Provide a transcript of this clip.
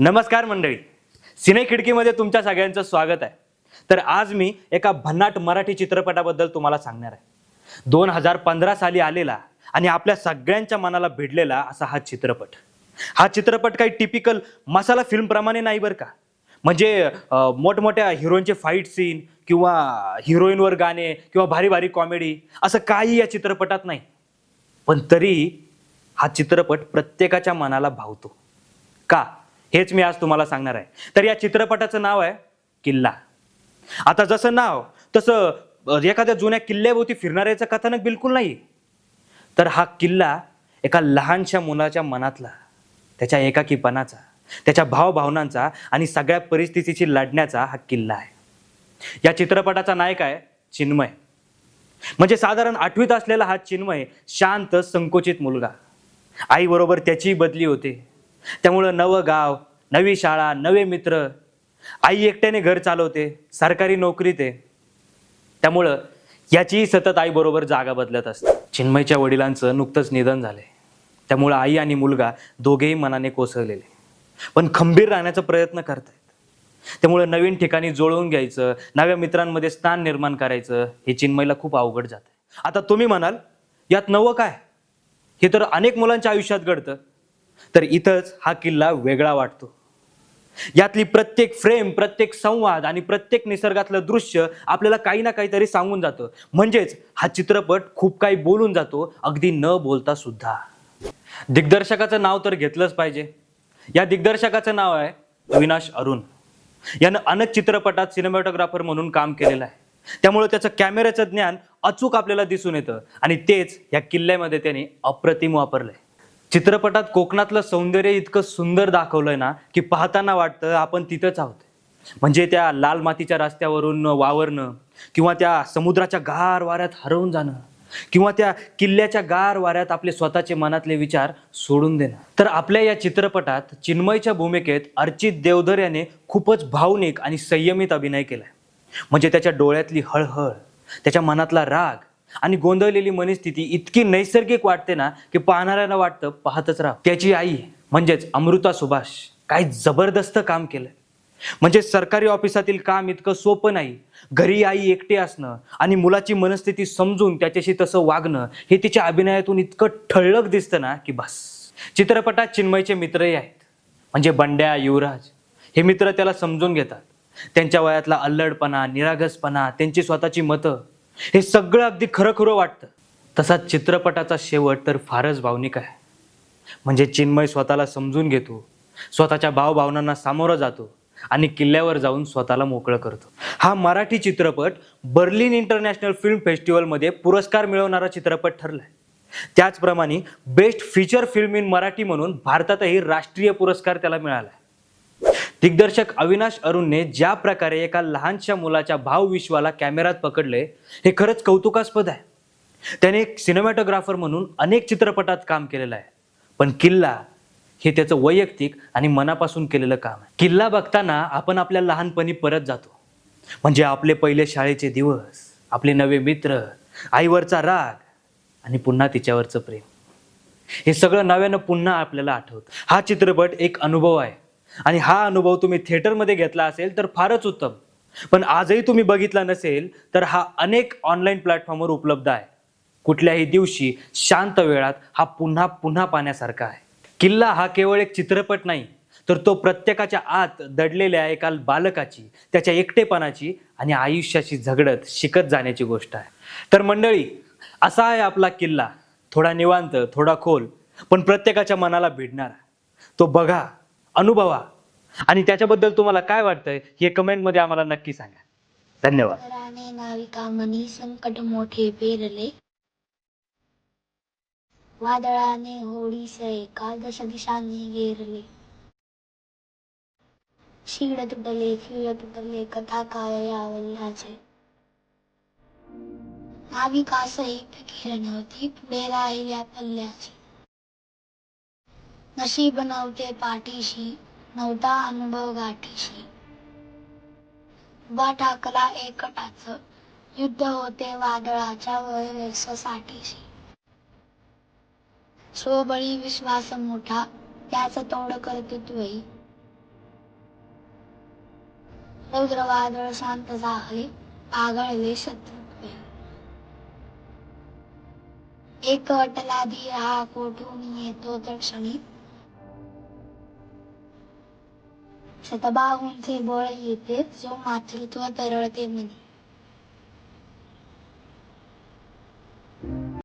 नमस्कार मंडळी. सिने खिडकीमध्ये तुमच्या सगळ्यांचं स्वागत आहे. तर आज मी एका भन्नाट मराठी चित्रपटाबद्दल तुम्हाला सांगणार आहे. दोन हजार पंधरा साली आलेला आणि आपल्या सगळ्यांच्या मनाला भिडलेला असा हा चित्रपट. हा चित्रपट काही टिपिकल मसाला फिल्मप्रमाणे नाही बरं का? म्हणजे मोठमोठ्या हिरोईनचे फाईट सीन किंवा हिरोईनवर गाणे किंवा भारी भारी कॉमेडी असं काही या चित्रपटात नाही. पण तरी हा चित्रपट प्रत्येकाच्या मनाला भावतो. का? हेच मी आज तुम्हाला सांगणार आहे. तर या चित्रपटाचं नाव आहे किल्ला. आता जसं नाव तसं एखाद्या जुन्या किल्ल्याभोवती फिरणाऱ्याचं कथानक बिलकुल नाही तर हा किल्ला एका लहानशा मुलाच्या मनातला त्याच्या एकाकीपणाचा त्याच्या भावभावनांचा आणि सगळ्या परिस्थितीशी लढण्याचा हा किल्ला आहे. या चित्रपटाचा नायक आहे चिन्मय. म्हणजे साधारण आठवीत असलेला हा चिन्मय शांत संकोचित मुलगा. आईबरोबर त्याचीही बदली होते. त्यामुळं नवं गाव नवी शाळा नवे मित्र. आई एकट्याने घर चालवते सरकारी नोकरीत आहे. त्यामुळं याचीही सतत आईबरोबर जागा बदलत असते. चिन्मयच्या वडिलांचं नुकतंच निधन झालंय. त्यामुळं आई आणि मुलगा दोघेही मनाने कोसळलेले. पण खंबीर राहण्याचा प्रयत्न करतायत. त्यामुळं नवीन ठिकाणी जुळवून घ्यायचं नव्या मित्रांमध्ये स्थान निर्माण करायचं हे चिन्मयला खूप अवघड जातं आता तुम्ही म्हणाल यात नवं काय? हे तर अनेक मुलांच्या आयुष्यात घडतं. तर इथंच हा किल्ला वेगळा वाटतो. यातली प्रत्येक फ्रेम प्रत्येक संवाद आणि प्रत्येक निसर्गातलं दृश्य आपल्याला काही ना काहीतरी सांगून जातं. म्हणजेच हा चित्रपट खूप काही बोलून जातो अगदी न बोलता सुद्धा. दिग्दर्शकाचं नाव तर घेतलंच पाहिजे. या दिग्दर्शकाचं नाव आहे अविनाश अरुण. यानं अनेक चित्रपटात सिनेमॅटोग्राफर म्हणून काम केलेलं आहे. त्यामुळे त्याचं कॅमेऱ्याचं ज्ञान अचूक आपल्याला दिसून येतं आणि तेच या किल्ल्यामध्ये त्याने अप्रतिम वापरलंय. चित्रपटात कोकणातलं सौंदर्य इतकं सुंदर दाखवलंय ना की पाहताना वाटतं आपण तिथंच आहोत. म्हणजे त्या लाल मातीच्या रस्त्यावरून वावरणं किंवा त्या समुद्राच्या गार वाऱ्यात हरवून जाणं किंवा त्या किल्ल्याच्या गार वाऱ्यात आपले स्वतःचे मनातले विचार सोडून देणं. तर आपल्या या चित्रपटात चिन्मयच्या भूमिकेत अर्चित देवधर याने खूपच भावनिक आणि संयमित अभिनय केलाय. म्हणजे त्याच्या डोळ्यातली हळहळ त्याच्या मनातला राग आणि गोंधळलेली मनस्थिती इतकी नैसर्गिक वाटते ना की पाहणाऱ्याला वाटतं पाहतच राहा. त्याची आई म्हणजेच अमृता सुभाष काय जबरदस्त काम केलंय. म्हणजे सरकारी ऑफिसातील काम इतकं सोपं नाही. घरी आई एकटे असणं आणि मुलाची मनस्थिती समजून त्याच्याशी तसं वागणं हे तिच्या अभिनयातून इतकं ठळक दिसतं ना की बस. चित्रपटात चिन्मयचे मित्रही आहेत. म्हणजे बंड्या युवराज हे मित्र त्याला समजून घेतात. त्यांच्या वयातला अल्लडपणा निरागसपणा त्यांची स्वतःची मतं हे सगळं अगदी खरं खरं वाटतं. तसाच चित्रपटाचा शेवट तर फारच भावनिक आहे. म्हणजे चिन्मय स्वतःला समजून घेतो स्वतःच्या भावभावनांना सामोरं जातो आणि किल्ल्यावर जाऊन स्वतःला मोकळं करतो. हा मराठी चित्रपट बर्लिन इंटरनॅशनल फिल्म फेस्टिवलमध्ये पुरस्कार मिळवणारा चित्रपट ठरलाय. त्याचप्रमाणे best feature film in Marathi म्हणून भारतातही राष्ट्रीय पुरस्कार त्याला मिळाला दिग्दर्शक अविनाश अरुणने ज्या प्रकारे एका लहानशा मुलाच्या भावविश्वाला कॅमेरात पकडले हे खरंच कौतुकास्पद आहे. त्याने एक सिनेमॅटोग्राफर म्हणून अनेक चित्रपटात काम केलेलं आहे. पण किल्ला हे त्याचं वैयक्तिक आणि मनापासून केलेलं काम आहे. किल्ला बघताना आपण आपल्या लहानपणी परत जातो. म्हणजे आपले पहिले शाळेचे दिवस आपले नवे मित्र आईवरचा राग आणि पुन्हा तिच्यावरचं प्रेम. हे सगळं नव्यानं पुन्हा आपल्याला आठवतं. हा चित्रपट एक अनुभव आहे. आणि हा अनुभव तुम्ही थिएटरमध्ये घेतला असेल तर फारच उत्तम. पण आजही तुम्ही बघितला नसेल तर हा अनेक ऑनलाईन प्लॅटफॉर्मवर उपलब्ध आहे. कुठल्याही दिवशी शांत वेळात हा पुन्हा पुन्हा पाहण्यासारखा आहे. किल्ला हा केवळ एक चित्रपट नाही तर तो प्रत्येकाच्या आत दडलेल्या एका बालकाची त्याच्या एकटेपणाची आणि आयुष्याशी झगडत शिकत जाण्याची गोष्ट आहे. तर मंडळी असा आहे आपला किल्ला. थोडा निवांत थोडा खोल पण प्रत्येकाच्या मनाला भिडणारा. तो बघा अनुभवा. आणि त्याच्याबद्दल तुम्हाला काय वाटतंय हे कमेंटमध्ये आम्हाला नक्की सांगा. धन्यवाद. राणे संकट मोठे पेरले. वादळाने होडीस एकादश दिशांनी गेरले शिड तुटले खिळ तुटले कथा काय या वल्हाचे नाविकासही फिकीर नव्हती पुढे राहिल्या पल्ल्याची. नशीब नव्हते पाठीशी नव्हता अनुभव गाठीशी. उभा टाकला एकटाच. युद्ध होते वादळाच्या वयसाठीशी स्वबळी विश्वास मोठा त्याच तोड कर्तृत्वही रौद्र वादळ शांत झाले आगळले शत्रुत्वे. एक अटला धीर हा कोठून येतो तर क्षणी बळ येते जो मातृत्व तरळते म्हणे.